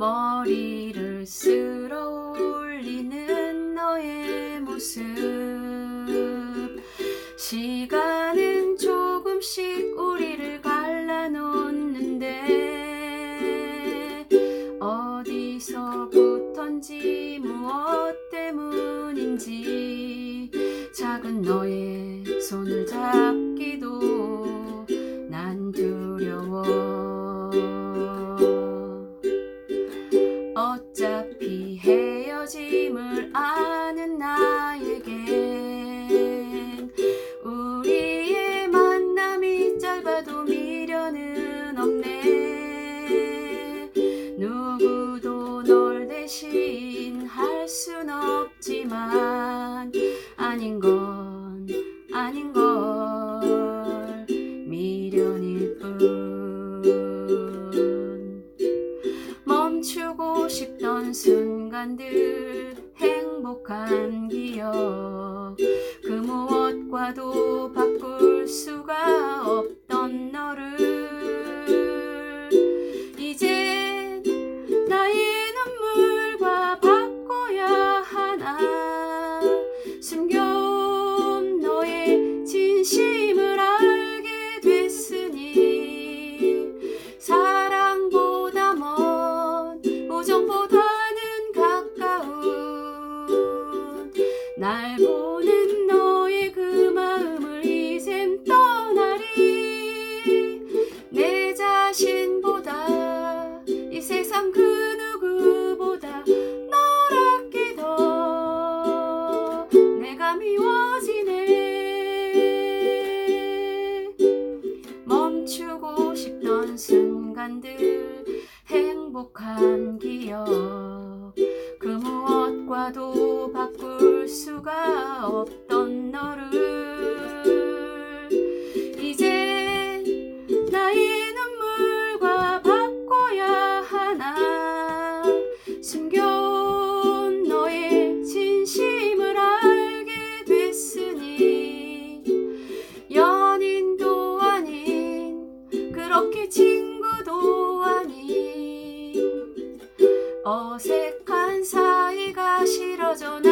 머리를 쓸어 올리는 너의 모습. 시간은 조금씩 우리를 갈라놓는데 어디서부턴지 무엇 때문인지 작은 너의 손을 잡 헤어짐을 아는 나에겐 우리의 만남이 짧아도 미련은 없네. 누구도 널 대신 할 순 없지만 아닌 건 아닌 걸 미련일 뿐. 멈추고 싶던 순간 들 행복한 기억. 그 무엇과도 바꿀 수가 없던 너를. 이제 나의 눈물과 바꿔야 하나. 숨겨 이 세상 그 누구보다 널 아끼던 내가 미워지네. 멈추고 싶던 순간들 행복한 기억. 그 무엇과도 바꿀 수가 너를 그렇게 친구도 아닌 어색한 사이가 싫어져 나